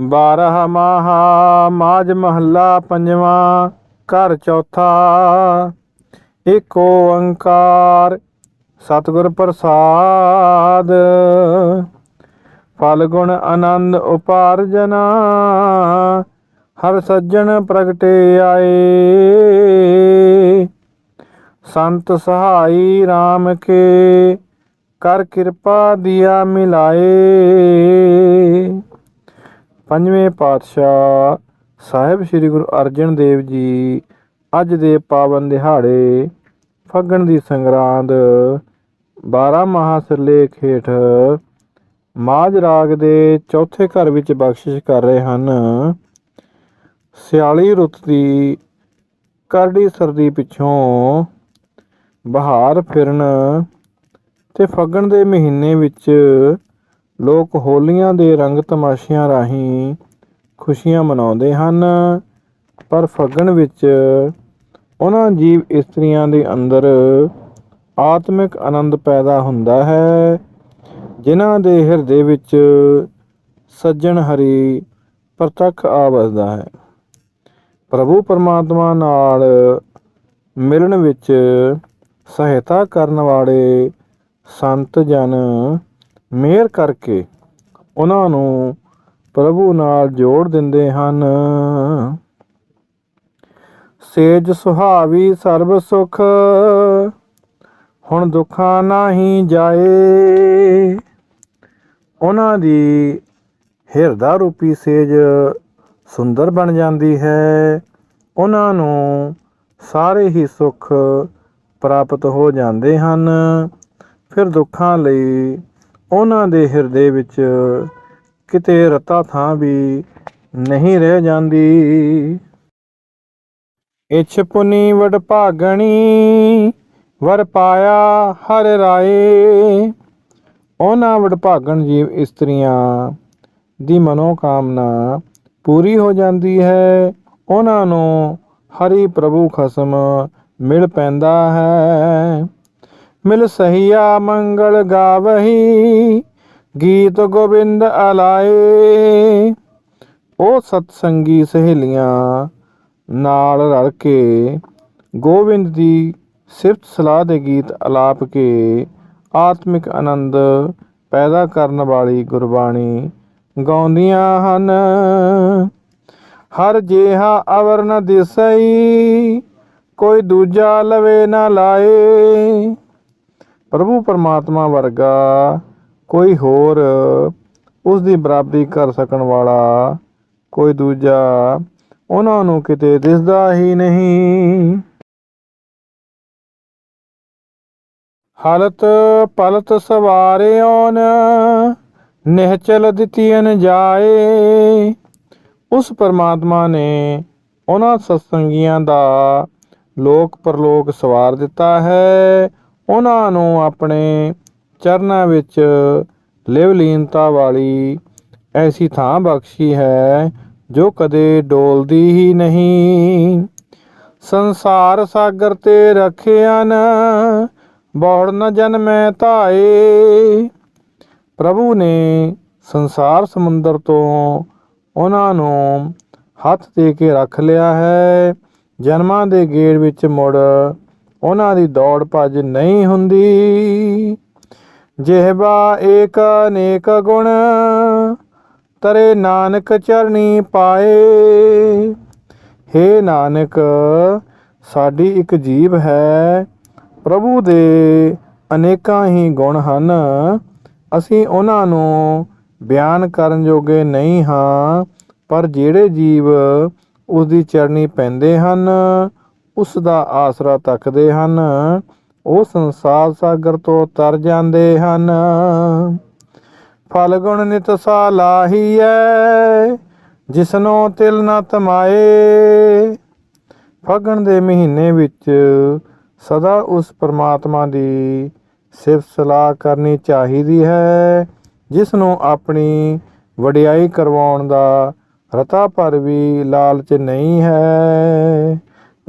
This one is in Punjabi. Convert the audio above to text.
ਬਾਰਹ ਮਾਹਾ ਮਾਜ ਮਹੱਲਾ ਪੰਜਵਾਂ, ਘਰ ਚੌਥਾ। ਏਕ ਓੰਕਾਰ, ਸਤਿਗੁਰ ਪ੍ਰਸਾਦ। ਫਲ ਗੁਣ ਆਨੰਦ ਉਪਾਰਜਨਾ, ਹਰ ਸੱਜਣ ਪ੍ਰਗਟੇ ਆਏ। ਸੰਤ ਸਹਾਈ RAM ਕੇ, ਕਰ ਕਿਰਪਾ ਦਿਆ ਮਿਲਾਏ। ਪੰਜਵੇਂ ਪਾਤਸ਼ਾਹ ਸਾਹਿਬ ਸ੍ਰੀ ਗੁਰੂ ਅਰਜਨ ਦੇਵ ਜੀ ਅੱਜ ਦੇ ਪਾਵਨ ਦਿਹਾੜੇ ਫੱਗਣ ਦੀ ਸੰਗਰਾਂਦ 12 ਮਹਾ ਸਿਰਲੇਖ ਹੇਠ ਮਾਝ ਰਾਗ ਦੇ ਚੌਥੇ ਘਰ ਵਿੱਚ ਬਖਸ਼ਿਸ਼ ਕਰ ਰਹੇ ਹਨ। ਸਿਆਲੀ ਰੁੱਤ ਦੀ ਕਰੜੀ ਸਰਦੀ ਪਿੱਛੋਂ ਬਹਾਰ ਫਿਰਨ ਤੇ ਫੱਗਣ ਦੇ ਮਹੀਨੇ ਵਿੱਚ ਲੋਕ ਹੋਲੀਆਂ ਦੇ ਰੰਗ ਤਮਾਸ਼ਿਆਂ ਰਾਹੀਂ ਖੁਸ਼ੀਆਂ ਮਨਾਉਂਦੇ ਹਨ, ਪਰ ਫੱਗਣ ਵਿੱਚ ਉਹਨਾਂ ਜੀਵ ਇਸਤਰੀਆਂ ਦੇ ਅੰਦਰ ਆਤਮਿਕ ਆਨੰਦ ਪੈਦਾ ਹੁੰਦਾ ਹੈ, ਜਿਨ੍ਹਾਂ ਦੇ ਹਿਰਦੇ ਵਿੱਚ ਸੱਜਣ ਹਰੀ ਪ੍ਰਤੱਖ ਆ ਵਸਦਾ ਹੈ। ਪ੍ਰਭੂ ਪਰਮਾਤਮਾ ਨਾਲ ਮਿਲਣ ਵਿੱਚ ਸਹਾਇਤਾ ਕਰਨ ਵਾਲੇ ਸੰਤ ਜਨ ਮਿਹਰ ਕਰਕੇ ਉਹਨਾਂ ਨੂੰ ਪ੍ਰਭੂ ਨਾਲ ਜੋੜ ਦਿੰਦੇ ਹਨ। ਸੇਜ ਸੁਹਾਵੀ ਸਰਬ ਸੁਖ, ਹੁਣ ਦੁੱਖਾਂ ਨਾਹੀ ਜਾਏ। ਉਹਨਾਂ ਦੀ ਹਿਰਦਾ ਰੂਪੀ ਸੇਜ ਸੁੰਦਰ ਬਣ ਜਾਂਦੀ ਹੈ। ਉਹਨਾਂ ਨੂੰ ਸਾਰੇ ਹੀ ਸੁੱਖ ਪ੍ਰਾਪਤ ਹੋ ਜਾਂਦੇ ਹਨ। ਫਿਰ ਦੁੱਖਾਂ ਲਈ ਉਹਨਾਂ ਦੇ ਹਿਰਦੇ ਵਿੱਚ ਕਿਤੇ ਰਤਾ ਥਾਂ ਵੀ ਨਹੀਂ ਰਹਿ ਜਾਂਦੀ। ਇਛ ਪੁਨੀ ਵਡ ਭਾਗਣੀ, ਵਰ ਪਾਇਆ ਹਰ ਰਾਏ। ਉਹਨਾਂ ਵਡਭਾਗਣ ਜੀਵ ਇਸਤਰੀਆਂ ਦੀ ਮਨੋਕਾਮਨਾ ਪੂਰੀ ਹੋ ਜਾਂਦੀ ਹੈ। ਉਹਨਾਂ ਨੂੰ ਹਰੀ ਪ੍ਰਭੂ ਖਸਮ ਮਿਲ ਪੈਂਦਾ ਹੈ। ਮਿਲ ਸਹੀਆ ਮੰਗਲ ਗਾਵਹੀ, ਗੀਤ ਗੋਬਿੰਦ ਅਲਾਏ। ਉਹ ਸਤਸੰਗੀ ਸਹੇਲੀਆਂ, ਨਾਲ ਰਲ ਕੇ ਗੋਬਿੰਦ ਦੀ ਸਿਫਤ ਸਲਾਹ ਦੇ ਗੀਤ ਅਲਾਪ ਕੇ ਆਤਮਿਕ ਆਨੰਦ ਪੈਦਾ ਕਰਨ ਵਾਲੀ ਗੁਰਬਾਣੀ ਗਾਉਂਦੀਆਂ ਹਨ। ਹਰ ਜਿਹਾ ਅਵਰ ਨ ਦਿਸਈ, ਕੋਈ ਦੂਜਾ ਲਵੇ ਨਾ ਲਾਏ। ਪ੍ਰਭੂ ਪਰਮਾਤਮਾ ਵਰਗਾ ਕੋਈ ਹੋਰ ਉਸ ਦੀ ਬਰਾਬਰੀ ਕਰ ਸਕਣ ਵਾਲਾ ਕੋਈ ਦੂਜਾ ਉਹਨਾਂ ਨੂੰ ਕਿਤੇ ਦਿਸਦਾ ਹੀ ਨਹੀਂ। ਹਲਤ ਪਲਤ ਸਵਾਰਿਓਨ, ਨਿਹਚਲ ਦਿੱਤੀਨ ਜਾਏ। ਉਸ ਪਰਮਾਤਮਾ ਨੇ ਉਹਨਾਂ ਸਤਸੰਗੀਆਂ ਦਾ ਲੋਕ ਪਰਲੋਕ ਸਵਾਰ ਦਿੱਤਾ ਹੈ। ਉਹਨਾਂ ਨੂੰ ਆਪਣੇ ਚਰਨਾਂ ਵਿੱਚ ਲਿਵਲੀਨਤਾ ਵਾਲੀ ਐਸੀ ਥਾਂ ਬਖਸ਼ੀ ਹੈ ਜੋ ਕਦੇ ਡੋਲਦੀ ਹੀ ਨਹੀਂ। ਸੰਸਾਰ ਸਾਗਰ ਤੇ ਰੱਖਿਆ ਨ, ਬੌੜ ਨ ਜਨਮੈ ਧਾਏ। ਪ੍ਰਭੂ ਨੇ ਸੰਸਾਰ ਸਮੁੰਦਰ ਤੋਂ ਉਹਨਾਂ ਨੂੰ ਹੱਥ ਦੇ ਕੇ ਰੱਖ ਲਿਆ ਹੈ। ਜਨਮਾਂ ਦੇ ਗੇੜ ਵਿੱਚ ਮੁੜ ਉਹਨਾਂ ਦੀ ਦੌੜ ਭੱਜ ਨਹੀਂ ਹੁੰਦੀ। ਜਿਹਬਾ ਏਕ ਅਨੇਕ ਗੁਣ, ਤਰੇ ਨਾਨਕ ਚਰਣੀ ਪਾਏ। ਹੇ ਨਾਨਕ, ਸਾਡੀ ਇੱਕ ਜੀਵ ਹੈ, ਪ੍ਰਭੂ ਦੇ ਅਨੇਕਾਂ ਹੀ ਗੁਣ ਹਨ। ਅਸੀਂ ਉਹਨਾਂ ਨੂੰ ਬਿਆਨ ਕਰਨ ਜੋਗੇ ਨਹੀਂ ਹਾਂ, ਪਰ ਜਿਹੜੇ ਜੀਵ ਉਸ ਦੀ ਚਰਨੀ ਪੈਂਦੇ ਹਨ ਉਸ ਦਾ ਆਸਰਾ ਤੱਕਦੇ ਹਨ, ਉਹ ਸੰਸਾਰ ਸਾਗਰ ਤੋਂ ਤਰ ਜਾਂਦੇ ਹਨ। ਫਲ ਨਿਤ ਸਾ ਲਾਹੀਐ, ਜਿਸਨੋਂ ਤਿਲ ਨਾ ਤਮਾਏ। ਫਗਣ ਦੇ ਮਹੀਨੇ ਵਿੱਚ ਸਦਾ ਉਸ ਪਰਮਾਤਮਾ ਦੀ ਸਿਫਤ ਸਲਾਹ ਕਰਨੀ ਚਾਹੀਦੀ ਹੈ ਜਿਸ ਨੂੰ ਆਪਣੀ ਵਡਿਆਈ ਕਰਵਾਉਣ ਦਾ ਰਤਾ ਪਰ ਵੀ ਲਾਲਚ ਨਹੀਂ ਹੈ।